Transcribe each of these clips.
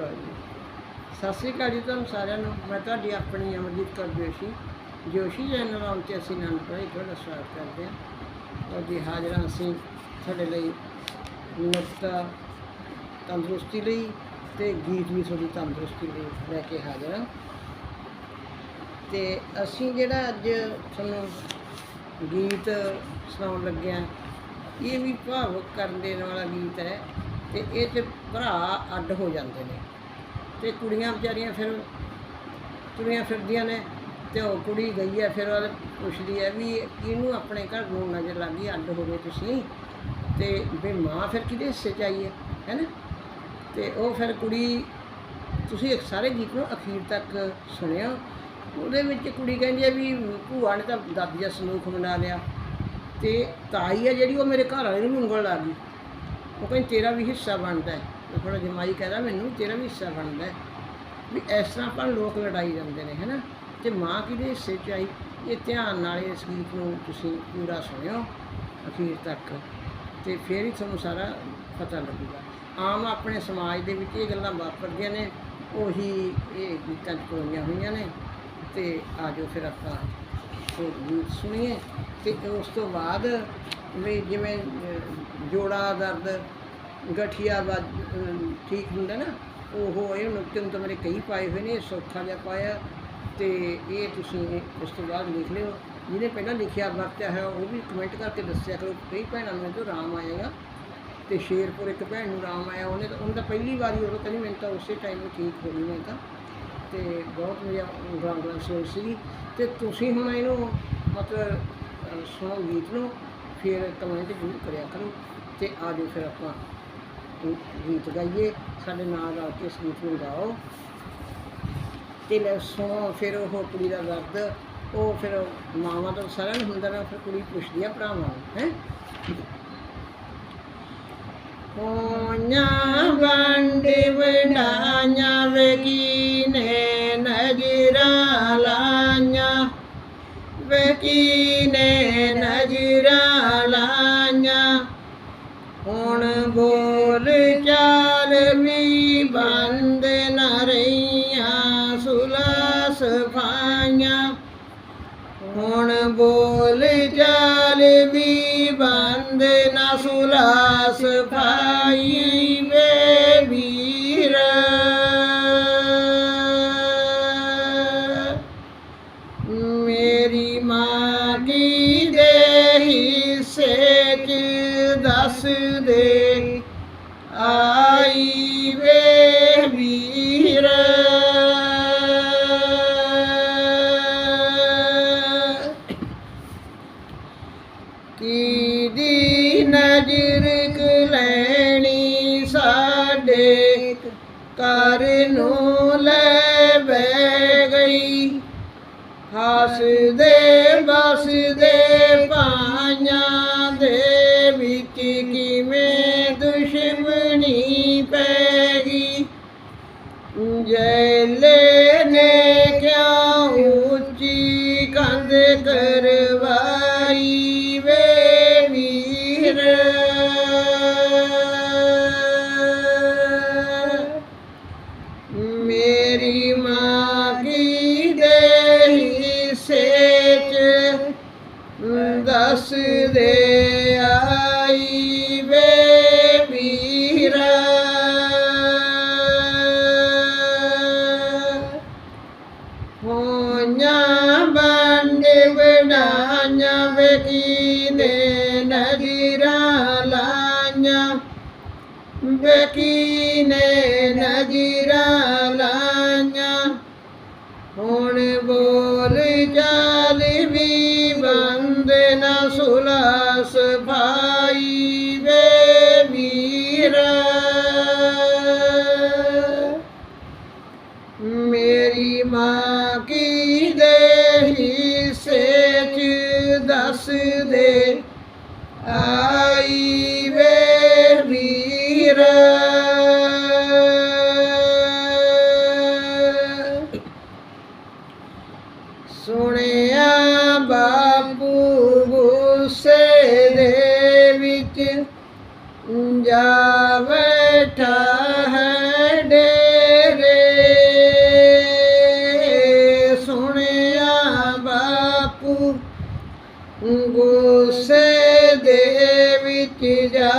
ਲਓ ਜੀ। ਸਤਿ ਸ੍ਰੀ ਅਕਾਲ ਜੀ ਤੁਹਾਨੂੰ ਸਾਰਿਆਂ ਨੂੰ। ਮੈਂ ਤੁਹਾਡੀ ਆਪਣੀ ਅਮਰਜੀਤ ਕੌਰ ਜੋਸ਼ੀ। ਜੋਸ਼ੀ ਚੈਨਲ ਉੱਤੇ ਅਸੀਂ ਅਨੰਦਪੁਰ ਵਿੱਚ ਤੁਹਾਡਾ ਸਵਾਗਤ ਕਰਦੇ ਹਾਂ। ਔਰ ਜੀ ਹਾਜ਼ਰਾਂ ਅਸੀਂ ਤੁਹਾਡੇ ਲਈ ਨੁਕਤਾ ਤੰਦਰੁਸਤੀ ਲਈ ਤੇ ਗੀਤ ਵੀ ਤੁਹਾਡੀ ਤੰਦਰੁਸਤੀ ਲਈ ਲੈ ਕੇ ਹਾਜ਼ਰ ਹਾਂ। ਤੇ ਅਸੀਂ ਜਿਹੜਾ ਅੱਜ ਤੁਹਾਨੂੰ ਗੀਤ ਸੁਣਾਉਣ ਲੱਗੇ ਹਾਂ, ਇਹ ਵੀ ਭਾਵੁਕ ਕਰਨ ਦੇਣ ਵਾਲਾ ਗੀਤ ਹੈ। ਤੇ ਇਹ 'ਚ ਭਰਾ ਅੱਡ ਹੋ ਜਾਂਦੇ ਨੇ। ਤੇ ਕੁੜੀਆਂ ਵਿਚਾਰੀਆਂ ਫਿਰ ਤੁਰੀਆਂ ਫਿਰਦੀਆਂ ਨੇ ਤੇ ਉਹ ਕੁੜੀ ਗਈ ਹੈ, ਫਿਰ ਉਹ ਪੁੱਛਦੀ ਹੈ ਵੀ ਇਹਨੂੰ ਆਪਣੇ ਘਰ ਨੂੰ ਨਜ਼ਰ ਲੱਗ ਗਈ, ਅੱਡ ਹੋ ਗਏ ਤੁਸੀਂ? ਤੇ ਵੀ ਮਾਂ ਫਿਰ ਕਿਹਦੇ ਹਿੱਸੇ ਚ ਆਈ ਹੈ ਹੈਨਾ ਤੇ ਉਹ ਫਿਰ ਕੁੜੀ, ਤੁਸੀਂ ਇੱਕ ਸਾਰੇ ਗੀਤ ਨੂੰ ਅਖੀਰ ਤੱਕ ਸੁਣਿਆ? ਉਹਦੇ ਵਿੱਚ ਕੁੜੀ ਕਹਿੰਦੀ ਹੈ ਵੀ ਭੂਆ ਨੇ ਤਾਂ ਦਾਦੀ ਦਾ ਸਲੂਕ ਬਣਾ ਲਿਆ। ਤੇ ਤਾਈ ਹੈ ਜਿਹੜੀ, ਉਹ ਮੇਰੇ ਘਰ ਵਾਲੇ ਨੂੰ ਵੀ ਉਂਗਲ ਲਾ ਗਈ। ਉਹ ਕਹਿੰਦੀ, ਤੇਰਾ ਵੀ ਹਿੱਸਾ ਬਣਦਾ ਹੈ। ਉਹ ਥੋੜਾ ਜਮਾਈ ਕਹਿੰਦਾ ਮੈਨੂੰ ਤੇਰਾ ਵੀ ਹਿੱਸਾ ਬਣਦਾ ਹੈ। ਵੀ ਇਸ ਤਰ੍ਹਾਂ ਆਪਾਂ ਲੋਕ ਲੜਾਈ ਜਾਂਦੇ ਨੇ, ਹੈਨਾ? ਤੇ ਮਾਂ ਕਿਹਦੇ ਹਿੱਸੇ ਚ ਆਈ? ਇਹ ਧਿਆਨ ਨਾਲ ਇਸ ਗੀਤ ਨੂੰ ਤੁਸੀਂ ਪੂਰਾ ਸੁਣਿਓ, ਅਖੀਰ ਤੱਕ। ਤੇ ਫਿਰ ਹੀ ਤੁਹਾਨੂੰ ਸਾਰਾ ਪਤਾ ਲੱਗੂਗਾ। ਆਮ ਆਪਣੇ ਸਮਾਜ ਦੇ ਵਿੱਚ ਇਹ ਗੱਲਾਂ ਵਾਪਰਦੀਆਂ ਨੇ, ਉਹੀ ਇਹ ਗੀਤਾਂ 'ਚ ਕੋਈਆਂ ਹੋਈਆਂ ਨੇ। ਤੇ ਆਜੋ ਫਿਰ ਆਪਾਂ ਹੋਰ ਗੀਤ ਸੁਣੀਏ। ਤੇ ਉਸ ਤੋਂ ਬਾਅਦ ਵੀ ਜਿਵੇਂ ਜੋੜਾ ਦਰਦ ਗਠੀਆ ਵੱਜ ਠੀਕ ਹੁੰਦਾ ਨਾ ਉਹ ਇਹ ਨੁਕਤੇ ਨੂੰ ਤਾਂ ਮੇਰੇ ਕਈ ਪਾਏ ਹੋਏ ਨੇ ਸੌਖਾ ਜਿਹਾ ਪਾਇਆ ਤੇ ਇਹ ਤੁਸੀਂ ਉਸ ਤੋਂ ਬਾਅਦ ਲਿਖ ਲਿਓ। ਜਿਹਨੇ ਪਹਿਲਾਂ ਲਿਖਿਆ ਵਰਤਿਆ ਹੈ ਉਹ ਵੀ ਕਮੈਂਟ ਕਰਕੇ ਦੱਸਿਆ ਕਰੋ ਕਈ ਭੈਣਾਂ ਨੂੰ ਤੋਂ ਰਾਮ ਆਏਗਾ ਤੇ ਸ਼ੇਰਪੁਰ ਇੱਕ ਭੈਣ ਨੂੰ ਰਾਮ ਆਇਆ ਉਹਨੇ ਤਾਂ ਉਹਨੇ ਤਾਂ ਪਹਿਲੀ ਵਾਰੀ ਉਹ ਕਹਿੰਦੀ ਮੈਨੂੰ ਤਾਂ ਉਸੇ ਟਾਈਮ ਠੀਕ ਹੋ ਗਈ ਮੈਂ ਤਾਂ। ਤੇ ਬਹੁਤ ਮੇਰਾ ਗਾਂਗਲਾ ਸੋਚ ਸੀ ਤੇ ਤੁਸੀਂ ਹੁਣ ਇਹਨੂੰ ਮਤਲਬ ਅਹ, ਸੁਣੋ ਗੀਤ ਨੂੰ। ਫਿਰ ਕਮੈਂਟ ਜ਼ਰੂਰ ਕਰਿਆ ਕਰੋ ਤੇ ਆ ਜਾਓ ਫਿਰ ਆਪਾਂ ਗੀਤ ਗਾਈਏ। ਸਾਡੇ ਨਾਲ ਆ ਕੇ ਇਸ ਗੀਤ ਨੂੰ ਗਾਓ। ਤੇ ਲੈ ਸੁਣੋ ਫਿਰ ਉਹ ਕੁੜੀ ਦਾ ਦਰਦ, ਉਹ ਫਿਰ ਮਾਵਾਂ ਤੋਂ ਸਰਲ ਹੁੰਦਾ ਨਾ, ਫਿਰ ਕੁੜੀ ਪੁੱਛਦੀ ਆ ਭਰਾਵਾਂ ਨੂੰ, ਹੈ? ਹੋਈਆਂ ਵੰਡ ਵਡਾਈਆਂ ਵਕੀਨੇ ਨਜ਼ਰਾਂ ਲਾਈਆਂ ਵਕੀਨੇ ਨਜ਼ਰਾਂ ਬੋਲ ਚਾਲ ਵੀ ਬੰਦ ਨਾ ਰਹੀਆਂ ਸੁਲਾ ਹੁਣ ਬੋਲ ਚਾਲ ਵੀ ਬੰਦ ਨਾ ਸੁਲਾ ਸਫ਼ਾਈ ਵੇ ਵੀਰ ਮੇਰੀ ਮਾਂ ਕੀ ਦੇ ਹਿੱਸੇ ਚ ਦੱਸ ਦੇ ਕੀ ਦੀ ਨਜ਼ਰ ਲੈਣੀ ਸਾਡੇ ਘਰ ਨੂੰ ਲੈ ਬਹਿ ਗਈ? ਹੱਸਦੇ ਬਸਦੇ ਪਾਈਆਂ ਦੇ ਵਿੱਚ ਕਿਵੇਂ ਦੁਸ਼ਮਣੀ ਪੈ ਗਈ? ਜੈ ਮੇਰੀ ਮਾਂ ਕੀ ਦੇ ਹਿੱਸੇ ਚ ਦੱਸ ਦੇ ਆਈ ਵੇ ਵੀਰਾ ਹੋਈਆਂ ਬੰਦ ਵਡਾਈਆਂ ਵਕੀਨੇ ਨਜ਼ਰਾਂ ਲਾਈਆਂ ਵਕੀਨੇ ਨਜ਼ਰਾਂ ਲਾਈਆਂ ਹੁਣ ਬੋਲ ਚਾਲ ਵੀ ਬੰਦ ਨਾ ਸੁਲਾ ਸਫ਼ਾਈ ਵੇ ਵੀਰਾ ਮੇਰੀ ਮਾਂ ਕੀ ਦੇ ਹਿੱਸੇ ਚ ਦੱਸ ਦੇ। ਆ ਸੁਣਿਆ ਬਾਪੂ ਗੁੱਸੇ ਦੇ ਵਿੱਚ ਜਾ ਬੈਠਾ ਹੈ ਡੇਰੇ ਸੁਣਿਆ ਬਾਪੂ ਗੁੱਸੇ ਦੇ ਵਿੱਚ ਜਾ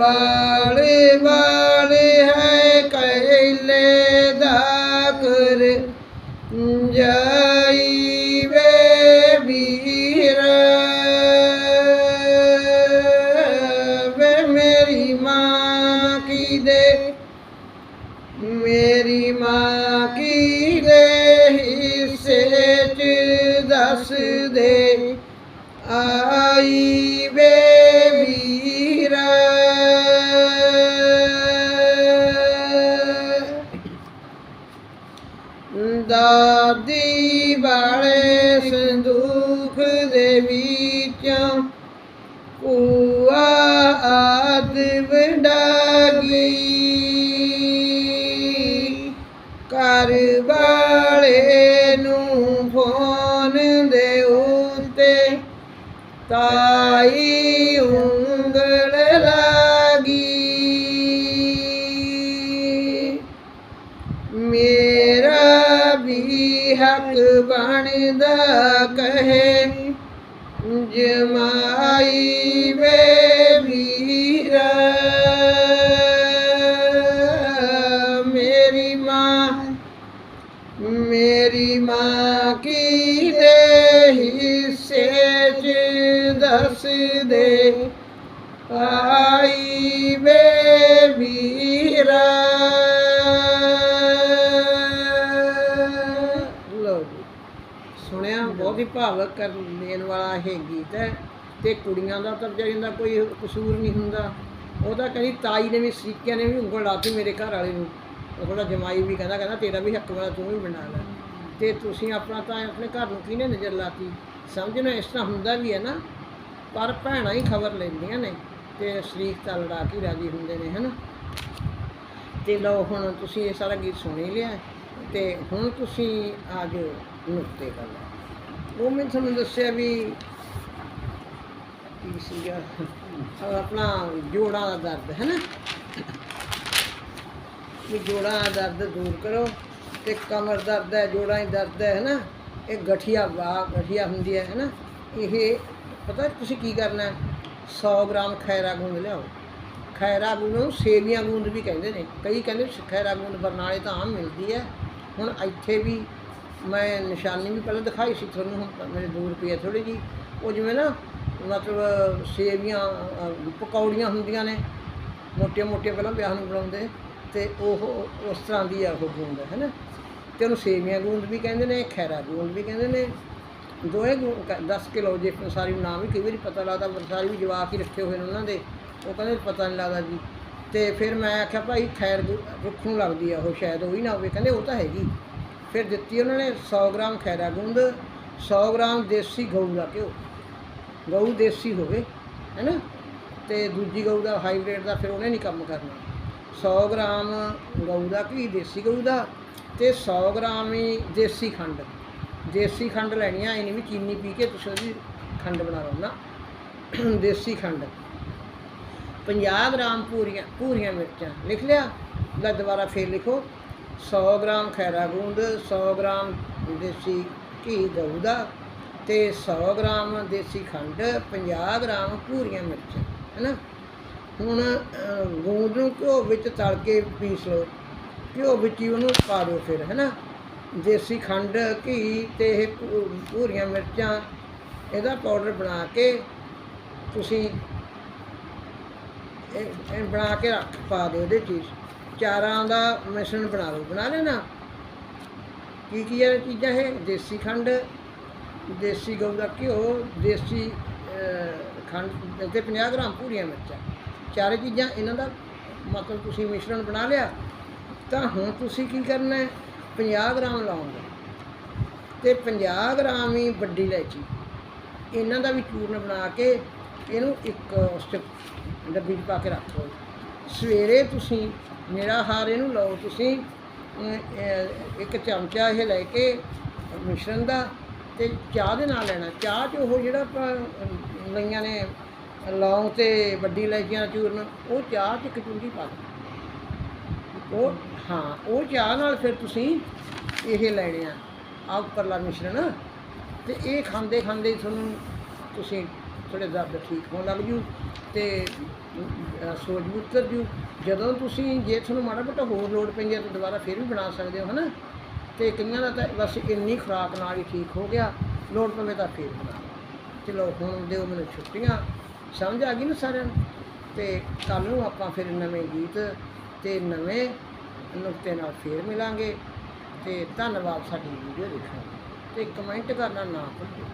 ਵਾਲੇ ਵਾਲੇ ਹੈ ਕਹਿਲੇ ਦਾ ਕਰ ਜਾਈ ਵੇ ਵੀਰ। ਵੇ ਮੇਰੀ ਮਾਂ ਕੀ ਦੇ। ਮੇਰੀ ਮਾਂ ਕੀ ਦੇ ਹਿੱਸੇ ਚ ਦੱਸ ਦੇ। ਆਈ ਦਾਦੀ ਵਾਲੇ ਸੰਦੂਖ ਦੇ ਵਿੱਚੋਂ ਕੂਆ ਆਦ ਵਡਾਗੀ। ਘਰ ਵਾਲੇ ਨੂੰ ਫੋਨ ਦੇ ਉੱਤੇ ਤਾਈ ਉਂਗਲ ਬਣਦਾ ਕਹੇ ਜਮਾਈ ਬਹੁਤ ਹੀ ਭਾਵਕ ਕਰ ਦੇਣ ਵਾਲਾ ਇਹ ਗੀਤ ਹੈ ਤੇ ਕੁੜੀਆਂ ਦਾ ਤਾਂ ਵਿਚਾਰੀਆਂ ਦਾ ਕੋਈ ਕਸੂਰ ਨਹੀਂ ਹੁੰਦਾ। ਉਹ ਤਾਂ ਕਹਿੰਦੀ ਤਾਈ ਨੇ ਵੀ ਸਰੀਕਿਆਂ ਨੇ ਵੀ ਉਂਗਲ ਲਾਤੀ ਮੇਰੇ ਘਰ ਵਾਲੇ ਨੂੰ। ਉਹ ਜਮਾਈ ਵੀ ਕਹਿੰਦਾ ਕਹਿੰਦਾ ਤੇਰਾ ਵੀ ਹੱਕ ਵਾਲਾ ਤੂੰ ਵੀ ਬਣਾ ਲੈ। ਤੇ ਤੁਸੀਂ ਆਪਣਾ ਤਾਂ ਆਪਣੇ ਘਰ ਨੂੰ ਕਿਹਨੇ ਨਜ਼ਰ ਲਾਤੀ? ਸਮਝਣਾ ਇਸ ਤਰ੍ਹਾਂ ਹੁੰਦਾ ਵੀ ਹੈ ਨਾ, ਪਰ ਭੈਣਾਂ ਹੀ ਖਬਰ ਲੈਂਦੀਆਂ ਨੇ ਤੇ ਸ਼ਰੀਕ ਤਾਂ ਲੜਾ ਕੇ ਰਾਜੀ ਹੁੰਦੇ ਨੇ, ਹਨਾ? ਤੇ ਲਓ, ਹੁਣ ਤੁਸੀਂ ਇਹ ਸਾਰਾ ਗੀਤ ਸੁਣ ਹੀ ਲਿਆ ਤੇ ਹੁਣ ਤੁਸੀਂ ਅੱਜ ਨੁਕਤੇ ਕਰ ਲਓ ਉਹ ਮੈਂ ਤੁਹਾਨੂੰ ਦੱਸਿਆ ਵੀ ਕੀ ਸੀਗਾ? ਆਪਣਾ ਜੋੜਾਂ ਦਾ ਦਰਦ, ਹੈ ਨਾ? ਵੀ ਜੋੜਾਂ ਦਾ ਦਰਦ ਦੂਰ ਕਰੋ ਤੇ ਕਮਰ ਦਰਦ ਹੈ, ਜੋੜਾਂ ਦੀ ਦਰਦ ਹੈ ਹੈ ਨਾ? ਇਹ ਗਠੀਆ ਵਾ ਗਠੀਆ ਹੁੰਦੀ ਹੈ ਹੈ ਨਾ? ਇਹ ਪਤਾ ਤੁਸੀਂ ਕੀ ਕਰਨਾ? ਹੈ? 100 ਗ੍ਰਾਮ ਖੈਰਾ ਗੁੰਦ ਲਿਆਓ। ਖੈਰਾ ਗੁੰਦ ਨੂੰ ਸੇਵੀਆਂ ਗੁੰਦ ਵੀ ਕਹਿੰਦੇ ਨੇ। ਕਈ ਕਹਿੰਦੇ ਖੈਰਾ ਗੁੰਦ ਬਰਨਾਲੇ ਤਾਂ ਆਮ ਮਿਲਦੀ ਹੈ। ਹੁਣ ਇੱਥੇ ਵੀ ਮੈਂ ਨਿਸ਼ਾਨੀ ਵੀ ਪਹਿਲਾਂ ਦਿਖਾਈ ਸੀ ਤੁਹਾਨੂੰ ਹੁਣ ਮੇਰੇ ਦੂਰ ਪਈ ਹੈ ਥੋੜੀ ਜੀ ਉਹ ਜਿਵੇਂ ਨਾ ਮਤਲਬ ਸੇਵੀਆਂ ਅਹ, ਪਕੌੜੀਆਂ ਹੁੰਦੀਆਂ ਨੇ ਮੋਟੀਆਂ ਮੋਟੀਆਂ ਪਹਿਲਾਂ ਵਿਆਹ ਨੂੰ ਬਣਾਉਂਦੇ ਤੇ ਉਹ ਉਸ ਤਰ੍ਹਾਂ ਦੀ ਆ ਉਹ ਗੂੰਦ ਹੈ ਨਾ? ਤੇ ਉਹਨੂੰ ਸੇਵੀਆਂ ਗੂੰਦ ਵੀ ਕਹਿੰਦੇ ਨੇ ਖੈਰਾ ਗੂੰਦ ਵੀ ਕਹਿੰਦੇ ਨੇ। ਦੋਏ 10 ਕਿਲੋ ਜੇ ਪੰਸਾਰੀ ਨੂੰ ਨਾਮ ਵੀ ਕਈ ਵਾਰੀ ਪਤਾ ਲੱਗਦਾ ਵਰਸਾਰੀ ਵੀ ਜਵਾਕ ਹੀ ਰੱਖੇ ਹੋਏ ਨੇ ਉਹਨਾਂ ਦੇ ਉਹ ਕਹਿੰਦੇ ਪਤਾ ਨਹੀਂ ਲੱਗਦਾ ਜੀ। ਤੇ ਫਿਰ ਮੈਂ ਆਖਿਆ ਭਾਈ ਖੈਰ ਗੁ- ਰੁੱਖ ਨੂੰ ਲੱਗਦੀ ਆ ਉਹ ਸ਼ਾਇਦ ਉਹ ਹੀ ਨਾ ਹੋਵੇ। ਕਹਿੰਦੇ ਉਹ ਤਾਂ ਹੈਗੀ। ਫਿਰ ਦਿੱਤੀ ਉਹਨਾਂ ਨੇ 100 ਗ੍ਰਾਮ ਖੈਰਾ ਗੁੰਦ 100 ਗ੍ਰਾਮ ਦੇਸੀ ਗਊ ਦਾ ਘਿਓ। ਗਊ ਦੇਸੀ ਹੋਵੇ, ਹੈਨਾ? ਤੇ ਦੂਜੀ ਗਊ ਦਾ ਹਾਈਬ੍ਰਿਡ ਦਾ ਫਿਰ ਉਹਨੇ ਨਹੀਂ ਕੰਮ ਕਰਨਾ। 100 ਗ੍ਰਾਮ ਗਊ ਦਾ ਘੀ, ਦੇਸੀ ਗਊ ਦਾ ਤੇ 100 ਗ੍ਰਾਮ ਹੀ ਦੇਸੀ ਖੰਡ। ਦੇਸੀ ਖੰਡ ਲੈਣੀ ਆ ਇਹ ਨਹੀਂ ਵੀ ਚੀਨੀ ਪੀ ਕੇ ਤੁਸੀਂ ਉਹਦੀ ਖੰਡ ਬਣਾ ਲਓ ਨਾ। ਦੇਸੀ ਖੰਡ। 50 ਗ੍ਰਾਮ ਪੂਰੀਆਂ ਪੂਰੀਆਂ ਮਿਰਚਾਂ, ਲਿਖ ਲਿਆ? ਲੈ ਦੁਬਾਰਾ ਫੇਰ ਲਿਖੋ। 100 ਗ੍ਰਾਮ ਖੈਰਾ ਗੂੰਦ 100 ਗ੍ਰਾਮ ਦੇਸੀ ਘੀ ਗਊ ਦਾ ਤੇ 100 ਗ੍ਰਾਮ ਦੇਸੀ ਖੰਡ 50 ਗ੍ਰਾਮ ਭੂਰੀਆਂ ਮਿਰਚਾਂ, ਹੈਨਾ? ਹੁਣ ਗੂੰਦ ਨੂੰ ਘਿਓ ਵਿੱਚ ਤਲ ਕੇ ਪੀਸ ਲਓ, ਘਿਓ ਵਿੱਚ ਹੀ ਉਹਨੂੰ ਪਾ ਦਿਓ ਫਿਰ, ਹੈਨਾ? ਦੇਸੀ ਖੰਡ, ਘੀ ਤੇ ਇਹ ਭੂ- ਭੂਰੀਆਂ ਮਿਰਚਾਂ, ਇਹਦਾ ਪਾਊਡਰ ਬਣਾ ਕੇ ਤੁਸੀਂ ਇਹ ਬਣਾ ਕੇ ਰੱਖ, ਪਾ ਦਿਓ ਇਹਦੇ ਚੀਜ਼ ਚਾਰਾਂ ਦਾ ਮਿਸ਼ਰਣ ਬਣਾ ਲਓ ਬਣਾ ਲੈਣਾ। ਕੀ ਕੀ ਹੈ ਚੀਜ਼ਾਂ ਇਹ? ਦੇਸੀ ਖੰਡ ਦੇਸੀ ਗਊ ਦਾ ਘਿਓ ਦੇਸੀ ਅਹ, ਖੰਡ ਤੇ 50 ਗ੍ਰਾਮ ਪੂਰੀਆਂ ਮਿਰਚਾਂ। ਚਾਰੇ ਚੀਜ਼ਾਂ ਇਹਨਾਂ ਦਾ ਮਤਲਬ ਤੁਸੀਂ ਮਿਸ਼ਰਣ ਬਣਾ ਲਿਆ ਤਾਂ ਹੁਣ ਤੁਸੀਂ ਕੀ ਕਰਨਾ ਹੈ? 50 ਗ੍ਰਾਮ ਲਾਉਂਗੇ ਤੇ 50 ਗ੍ਰਾਮ ਹੀ ਵੱਡੀ ਇਲਾਇਚੀ। ਇਹਨਾਂ ਦਾ ਵੀ ਚੂਰਨ ਬਣਾ ਕੇ ਇਹਨੂੰ ਇੱਕ ਉਸ 'ਚ ਡੱਬੀ 'ਚ ਪਾ ਕੇ ਰੱਖ ਲਓ। ਸਵੇਰੇ ਤੁਸੀਂ ਮੇਰਾ ਹਾਰ ਇਹਨੂੰ ਲਓ, ਤੁਸੀਂ ਇੱਕ ਚਮਚਾ ਇਹ ਲੈ ਕੇ ਮਿਸ਼ਰਣ ਦਾ ਤੇ ਚਾਹ ਦੇ ਨਾਲ ਲੈਣਾ। ਚਾਹ 'ਚ ਉਹ ਜਿਹੜਾ ਆਪਾਂ ਲਈਆਂ ਨੇ ਲੌਂਗ ਤੇ ਵੱਡੀ ਇਲਾਇਚੀਆਂ ਚੂਰਨ, ਉਹ ਚਾਹ 'ਚ ਇੱਕ ਚੁੰਡੀ ਪਾ ਦਿਓ। ਉਹ, ਹਾਂ, ਉਹ ਚਾਹ ਨਾਲ ਫਿਰ ਤੁਸੀਂ ਇਹ ਲੈਣੇ ਆ, ਆਹ ਉੱਪਰਲਾ ਮਿਸ਼ਰਣ ਤੇ ਇਹ ਖਾਂਦੇ ਖਾਂਦੇ ਤੁਹਾਨੂੰ ਤੁਸੀਂ ਥੋੜੇ ਦਰਦ ਠੀਕ ਹੋਣ ਲੱਗ ਜੂ ਤੇ ਅਹ, ਸੋਜ ਵੀ ਉਤਰ ਜੂ। ਜਦੋਂ ਤੁਸੀਂ ਜੇ ਤੁਹਾਨੂੰ ਮਾੜਾ ਮੋਟਾ ਹੋਰ ਲੋੜ ਪੈਂਦੀ ਹੈ ਤਾਂ ਦੁਬਾਰਾ ਫਿਰ ਵੀ ਬਣਾ ਸਕਦੇ ਹੋ ਹਨਾ? ਤੇ ਕਈਆਂ ਦਾ ਤਾਂ ਬਸ ਇੰਨੀ ਖੁਰਾਕ ਨਾਲ ਹੀ ਠੀਕ ਹੋ ਗਿਆ ਲੋੜ ਪਵੇ ਤਾਂ ਫਿਰ ਬਣਾ ਚਲੋ ਹੁਣ ਦਿਓ ਮੈਨੂੰ ਛੁੱਟੀਆਂ ਸਮਝ ਆ ਗਈ ਨਾ ਸਾਰਿਆਂ ਨੂੰ? ਤੇ ਕੱਲ ਨੂੰ ਆਪਾਂ ਫਿਰ ਨਵੇਂ ਗੀਤ ਤੇ ਨਵੇਂ ਨੁਕਤੇ ਨਾਲ ਫੇਰ ਮਿਲਾਂਗੇ। ਤੇ ਧੰਨਵਾਦ ਸਾਡੀ ਵੀਡੀਓ ਦੇਖਣ ਲਈ। ਤੇ ਕਮੈਂਟ ਕਰਨਾ ਨਾ ਭੁੱਲੋ।